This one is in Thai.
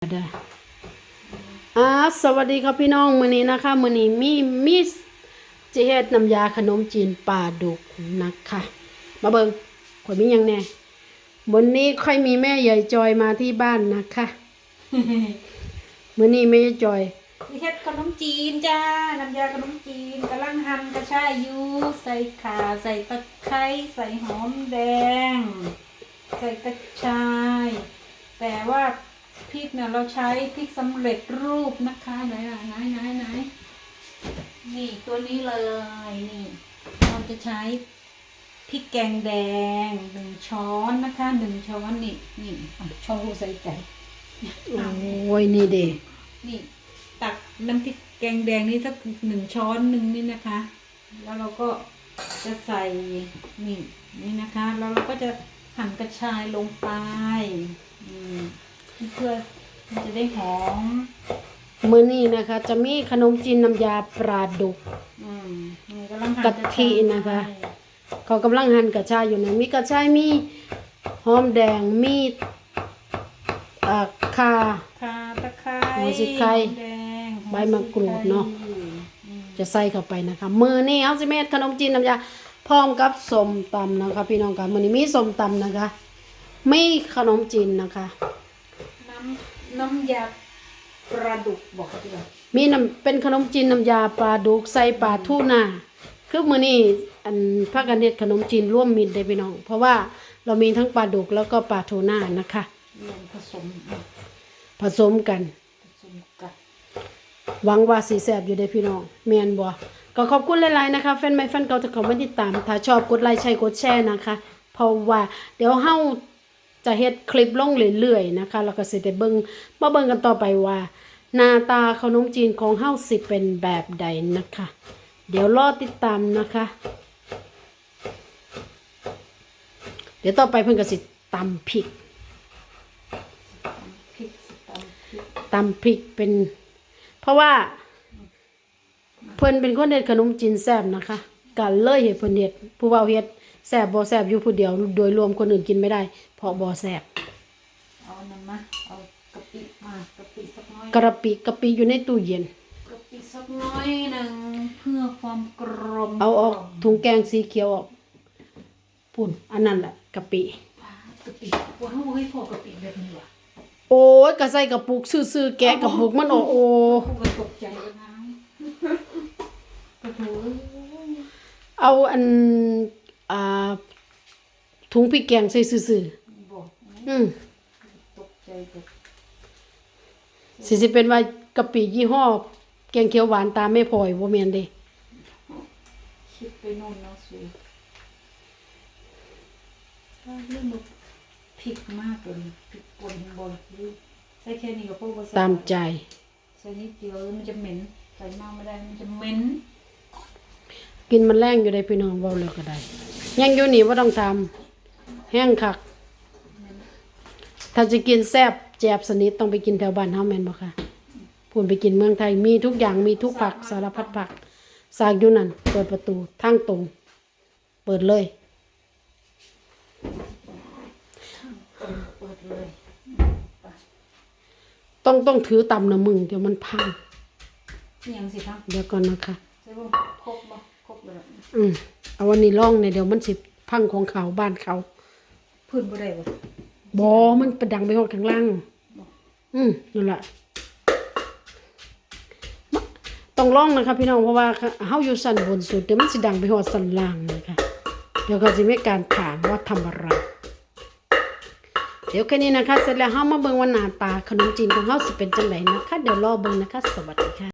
เด้ออ่าสวัสดีครับพี่น้องมื้อนี้นะคะมื้อนี้มีมีจะเฮ็ดน้ำยาขนมจีนปลาดุกนะคะ มาเบิ่งข่อยมีหยังแหน่วันนี้ค่อยมีแม่ใหญ่จอยมาที่บ้านนะคะมื้อนี้แม่ใหญ่จอยเฮ็ดขนมจีนจ้า น้ำยาขนมจีนกำลังหั่นกระชายอยู่ใส่ข่าใส่ตะไคร้ใส่หอมแดง ใส่กระชาย แต่ว่า พริกเนี่ยเราใช้พริกสำเร็จรูปนะคะไหนไหนไหนไหนไหนนี่ตัวนี้เลยนี่เราจะใช้พริกแกงแดงหนึ่งช้อนนะคะหนึ่งช้อนนี่นี่อะช้อนใส่ไก่โอ้ยนี่เด้นี่ ตักน้ำพริกแกงแดงนี่สักหนึ่งช้อนหนึ่งนี่นะคะ แล้วเราก็จะใส่นี่นี่นะคะ แล้วเราก็จะหั่นกระชายลงไปอืม เพื่อมันจะได้หอม มื้อนี้นะคะ จะมีขนมจีนน้ำยาปลาดุก อืมนี่กำลังหั่นกะทินะคะ เขากำลังหั่นกระชายอยู่นะมีกระชายมีหอมแดงมีอ่าข่าคาตะไคร้หัวสิไคร้หอมแดงใบมะกรูดเนาะ อืมจะใส่เข้าไปนะคะ มือนี้เอาสิเม็ดขนมจีนน้ำยาพร้อมกับสมตำนะคะ พี่น้องค่ะมือนี้มีสมตำนะคะ ไม่ขนมจีนนะคะน้ำน้ำยาปลาดุกบอกเขาดีกว่ามีน้ำเป็นขนมจีนน้ำยาปลาดุกใส่ปลาทูน่าคือมือนี้อันพากันเฮ็ดขนมจีนร่วมมิตรได้พี่น้อง เพราะว่าเรามีทั้งปลาดุกแล้วก็ปลาทูน่านะคะ รวมผสมอะผสมกัน ผสมกันหวังว่าสีแสบอยู่ได้พี่น้องแมนบ่ก็ขอบคุณหลายๆนะคะแฟนใหม่แฟนเก่าที่เขามาติดตาม ถ้าชอบกดไลค์ใช่กดแชร์นะคะ เพราะว่าเดี๋ยวเฮา จะเฮ็ดคลิปลงเรื่อยๆนะคะแล้วก็สิได้เบิ่งมาเบิ่งกันต่อไปว่า หน้าตาขนมจีนของเฮาสิเป็นแบบใดนะคะ เดี๋ยวรอติดตามนะคะ เดี๋ยวต่อไปเพิ่นก็สิตำพริกพริกตำพริกตำพริกเป็น เพราะว่า เพิ่นเป็นคนเฮ็ดขนมจีนแซ่บนะคะก็เลยเฮ็ดเพิ่นเฮ็ดผู้เว้าเฮ็ด แซ่บบ่แซ่บอยู่ผู้เดียว โดยรวมคนอื่นกินไม่ได้ เพราะบ่แซ่บเอาน้ำมาเอากะปิมากะปิสักน้อยกระปิกะปิอยู่ในตู้เย็น กะปิสักน้อยหนึ่งเพื่อความกรมเอาออกถุงแกงสีเขียวออกปุ่นอันนั้นแหละกะปิกะปิว่าเขาบอกให้พอกะปิแบบนี้ว่ะโอ้ยก็ใส่กระปุกซื่อๆแกะกระปุกมันออกโอ้พวกมันตกใจเลยนะกระถูเอาอันอ่า ถุงพริกแกงใส่ซื่อบอกๆอืมตกใจแบบสิสิเป็นว่ากะปิยี่ห้อ แกงเขียวหวานตามไม่พลอยบ่แม่นเด้คิดไปโน่นเนาะสิถ้าเรื่องมันผิดมากเลยผิดกลบนใส่แค่นี้กับพวกภาษาตามใจใส่นิดเดียวมันจะเหม็นใส่มากไม่ได้มันจะเหม็นกินมันแรงอยู่ได้พี่น้องเว้าแล้วก็ได้ยังอยู่นี่บ่ต้องทำ แห้งคัก ถ้าจะกินแซ่บแจบสนิทต้องไปกินแถวบ้านเฮาแม่นบ่คะพูนไปกินเมืองไทยมีทุกอย่างมีทุกผักสารพัดผักสากอยู่นั่นเปิดประตูทางตรง เปิดเลยเปิดเลยต้องต้องถือต่ำนะมึง เดี๋ยวมันพังนี่ยังสิครับเดี๋ยวก่อนนะคะใช่ป่ะครบบ่ครบเลยอืมเอาวันนี้ล่องเนี่ยเดี๋ยวมันสิพังของเขาบ้านเขา พื้นบ่ได้บ่บอมันประดังไปหอดข้างล่าง อืมนั่นแหละต้องลองนะคะพี่น้องเพราะว่าเฮาอยู่สันบนสุดเดี๋ยวมันสิดังไปหอดสันล่างนะคะเดี๋ยวก็สิมีการถามว่าทำอะไร เดี๋ยวแค่นี้นะคะ เสร็จแล้วเฮามาเบิ่งว่าหน้าตาขนมจีนของเฮาสิเป็นจังไดนะคะ เดี๋ยวรอเบิ่งนะคะ สวัสดีค่ะ